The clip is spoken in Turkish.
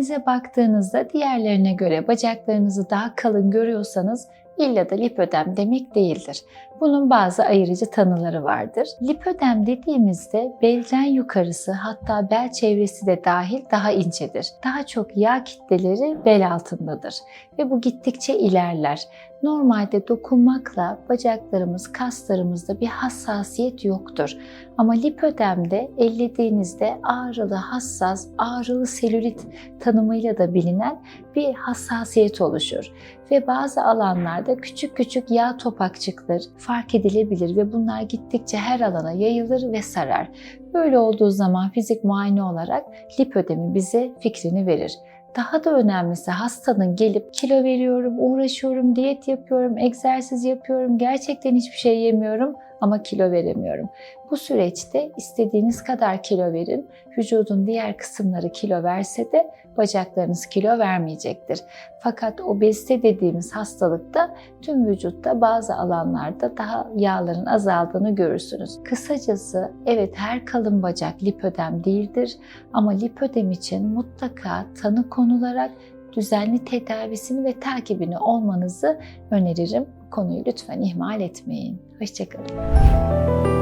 Size baktığınızda diğerlerine göre bacaklarınızı daha kalın görüyorsanız illa da lipödem demek değildir. Bunun bazı ayırıcı tanıları vardır. Lipödem dediğimizde belden yukarısı hatta bel çevresi de dahil daha incedir. Daha çok yağ kitleleri bel altındadır ve bu gittikçe ilerler. Normalde dokunmakla bacaklarımız, kaslarımızda bir hassasiyet yoktur. Ama lipödemde ellediğinizde ağrılı, hassas, ağrılı selülit tanımıyla da bilinen bir hassasiyet oluşur. Ve bazı alanlarda küçük küçük yağ topakçıkları fark edilebilir ve bunlar gittikçe her alana yayılır ve sarar. Böyle olduğu zaman fizik muayene olarak lipödemi bize fikrini verir. Daha da önemlisi hastanın gelip kilo veriyorum, uğraşıyorum, diyet yapıyorum, egzersiz yapıyorum, gerçekten hiçbir şey yemiyorum ama kilo veremiyorum. Bu süreçte istediğiniz kadar kilo verin, vücudun diğer kısımları kilo verse de bacaklarınız kilo vermeyecektir. Fakat obezite dediğimiz hastalıkta tüm vücutta bazı alanlarda daha yağların azaldığını görürsünüz. Kısacası evet her kalın bacak lipödem değildir ama lipödem için mutlaka tanı konularak düzenli tedavisini ve takibini olmanızı öneririm. Konuyu lütfen ihmal etmeyin. Hoşçakalın.